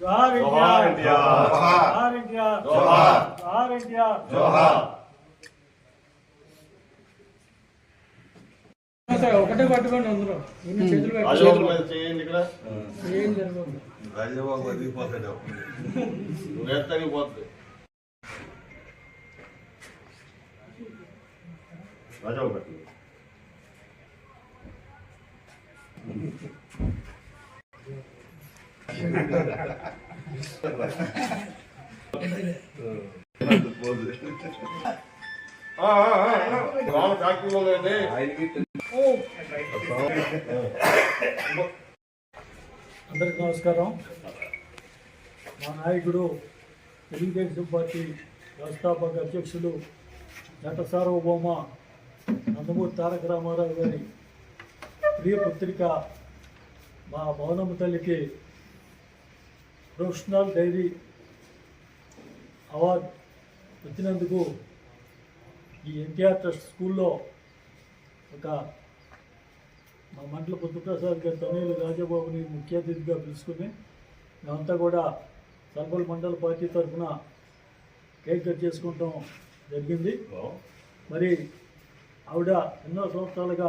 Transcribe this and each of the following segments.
జోహార్ India. జోహార్ India జోహార్. జోహార్. ఇండియా జోహార్. ఒకటే పట్టుకోండి అందరూ. ఇన్ని చేతులు చేయండి ఇక్కడ. ఏం జరగదు. రాజబాబు అదిగిపోతాడు నువ్వు వేస్తానికి పోతుంది రాజబాబు పెట్టండి ఆ, ఆ, ఆ, ఆ. రామ ఫ్యాక్టరీ ఉందండి అందరికి నమస్కారం. మా నాయకుడు తెలుగుదేశం పార్టీ వ్యవస్థాపక అధ్యక్షులు నట సార్వభౌమ నందమూరి తారక రామారావు గారి ప్రియ పత్రిక మా మౌనమ్మ తల్లికి ప్రొఫెషనల్ డైరీ అవార్డు వచ్చినందుకు ఈ ఎన్టీఆర్ ట్రస్ట్ స్కూల్లో ఒక మా మంటల బుద్ధప్రసాద్ గారి తనయులు రాజబాబుని ముఖ్య అతిథిగా పిలుచుకుని మేమంతా కూడా సర్బల్ మండల పార్టీ తరఫున కేక్ కట్ చేసుకుంటాం జరిగింది. మరి ఆవిడ ఎన్నో సంవత్సరాలుగా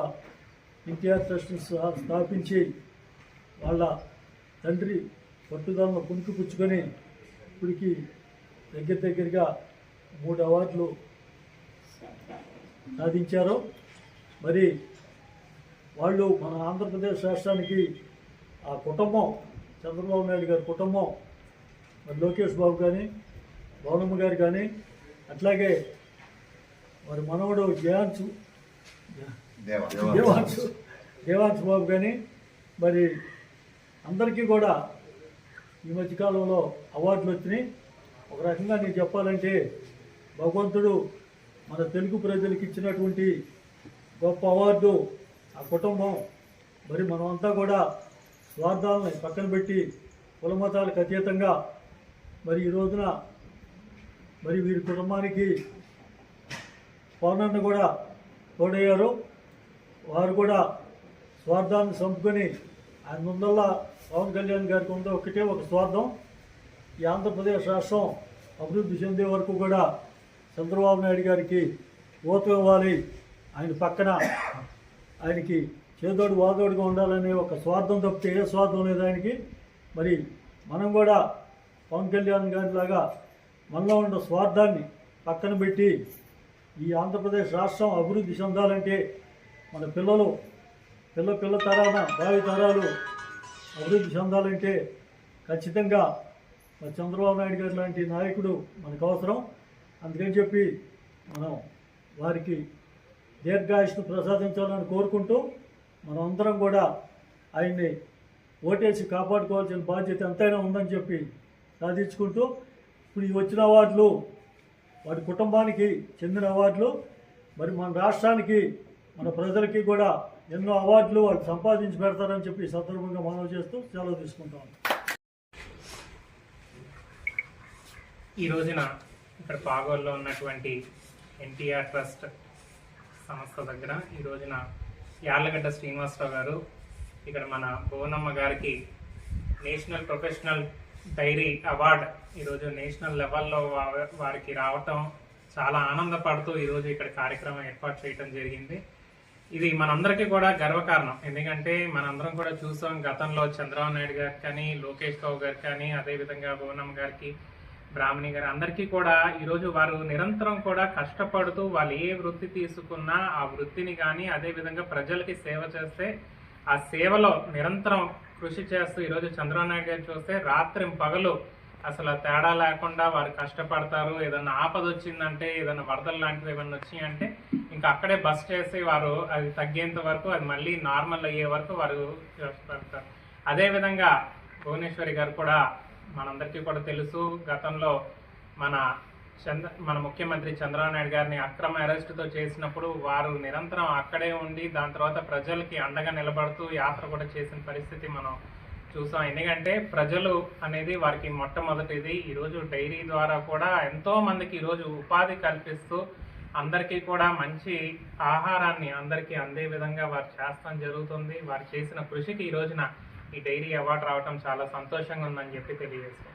ఎన్టీఆర్ ట్రస్ట్ని స్థా- స్థాపించి వాళ్ళ తండ్రి పట్టుదలను పుణుకు పుచ్చుకొని ఇప్పటికి దగ్గర దగ్గరగా మూడు అవార్డులు సాధించారు. మరి వాళ్ళు మన ఆంధ్రప్రదేశ్ రాష్ట్రానికి ఆ కుటుంబం చంద్రబాబు నాయుడు గారి కుటుంబం మరి లోకేష్ బాబు కానీ భవనమ్మ గారు కానీ అట్లాగే మరి మనవడు జయాంశు దేవాంశు దేవాంశు బాబు కానీ మరి అందరికీ కూడా ఈ మధ్యకాలంలో అవార్డులు వచ్చినాయి. ఒక రకంగా నేను చెప్పాలంటే భగవంతుడు మన తెలుగు ప్రజలకు ఇచ్చినటువంటి గొప్ప అవార్డు ఆ కుటుంబం. మరి మనమంతా కూడా స్వార్థాలని పక్కన పెట్టి కుల మతాలకు అతీతంగా మరి ఈ రోజున మరి వీరి కుటుంబానికి పవనన్న కూడా తోడయ్యారు. వారు కూడా స్వార్థాన్ని చంపుకొని ఆయన ముందల్లా పవన్ కళ్యాణ్ గారికి ఉందో ఒకటే ఒక స్వార్థం. ఈ ఆంధ్రప్రదేశ్ రాష్ట్రం అభివృద్ధి చెందే వరకు కూడా చంద్రబాబు నాయుడు గారికి ఓటు ఇవ్వాలి. ఆయన పక్కన ఆయనకి చేదోడు వాదోడుగా ఉండాలనే ఒక స్వార్థం తప్పితే ఏ స్వార్థం లేదు ఆయనకి. మరి మనం కూడా పవన్ కళ్యాణ్ గారిలాగా మనలో ఉన్న స్వార్థాన్ని పక్కన పెట్టి ఈ ఆంధ్రప్రదేశ్ రాష్ట్రం అభివృద్ధి చెందాలంటే మన పిల్లలు పిల్ల పిల్ల తరాన భావి తరాలు అభివృద్ధి చెందాలంటే ఖచ్చితంగా చంద్రబాబు నాయుడు గారు లాంటి నాయకుడు మనకు అవసరం. అందుకని చెప్పి మనం వారికి దీర్ఘాయుష్ను ప్రసాదించాలని కోరుకుంటూ మనమందరం అందరం కూడా ఆయన్ని ఓటేసి కాపాడుకోవాల్సిన బాధ్యత ఎంతైనా ఉందని చెప్పి సాధించుకుంటూ ఇప్పుడు ఈ వచ్చిన అవార్డులు వారి కుటుంబానికి చెందిన అవార్డులు మరి మన రాష్ట్రానికి మన ప్రజలకి కూడా ఎన్నో అవార్డులు వాళ్ళు సంపాదించి పెడతారని చెప్పి సందర్భంగా మనవి చేస్తూ సెలవు తీసుకుంటాం ఈ రోజున ఇక్కడ పాగోల్లో ఉన్నటువంటి ఎన్టీఆర్ ట్రస్ట్ సంస్థ దగ్గర ఈ రోజున యార్లగడ్డ శ్రీనివాసరావు గారు ఇక్కడ మన భువనమ్మ గారికి నేషనల్ ప్రొఫెషనల్ డైరీ అవార్డ్ ఈరోజు నేషనల్ లెవెల్లో వారికి రావటం చాలా ఆనందపడుతూ ఈరోజు ఇక్కడ కార్యక్రమం ఏర్పాటు చేయడం జరిగింది. ఇది మనందరికీ కూడా గర్వకారణం. ఎందుకంటే మనందరం కూడా చూసాం గతంలో చంద్రబాబు నాయుడు గారికి కానీ లోకేష్ బాబు గారికి కానీ అదేవిధంగా భువనమ్మ గారికి బ్రాహ్మణి గారు అందరికీ కూడా ఈరోజు వారు నిరంతరం కూడా కష్టపడుతూ వాళ్ళు ఏ వృత్తి తీసుకున్నా ఆ వృత్తిని కానీ అదేవిధంగా ప్రజలకి సేవ చేస్తే ఆ సేవలో నిరంతరం కృషి చేస్తూ ఈరోజు చంద్రబాబు నాయుడు గారు చూస్తే రాత్రి పగలు అసలు తేడా లేకుండా వారు కష్టపడతారు. ఏదన్నా ఆపద వచ్చిందంటే ఏదన్నా వరదలు లాంటివి ఏమన్నా వచ్చినాయంటే ఇంకా అక్కడే బస్ చేసి వారు అది తగ్గేంత వరకు అది మళ్ళీ నార్మల్ అయ్యే వరకు వారు కష్టపడతారు అదేవిధంగా భువనేశ్వరి గారు కూడా మనందరికీ కూడా తెలుసు గతంలో మన చంద్ర మన ముఖ్యమంత్రి చంద్రబాబు నాయుడు గారిని అక్రమ అరెస్టుతో చేసినప్పుడు వారు నిరంతరం అక్కడే ఉండి దాని తర్వాత ప్రజలకి అండగా నిలబడుతూ యాత్ర కూడా చేసిన పరిస్థితి మనం చూసాం. ఎందుకంటే ప్రజలు అనేది వారికి మొట్టమొదటిది. ఈరోజు డైరీ ద్వారా కూడా ఎంతో మందికి ఈరోజు ఉపాధి కల్పిస్తూ అందరికీ కూడా మంచి ఆహారాన్ని అందరికీ అందే విధంగా వారు చేస్తాం జరుగుతుంది. వారు చేసిన కృషికి ఈ రోజున ఈ డైరీ అవార్డు రావటం చాలా సంతోషంగా ఉందని చెప్పి తెలియజేస్తాం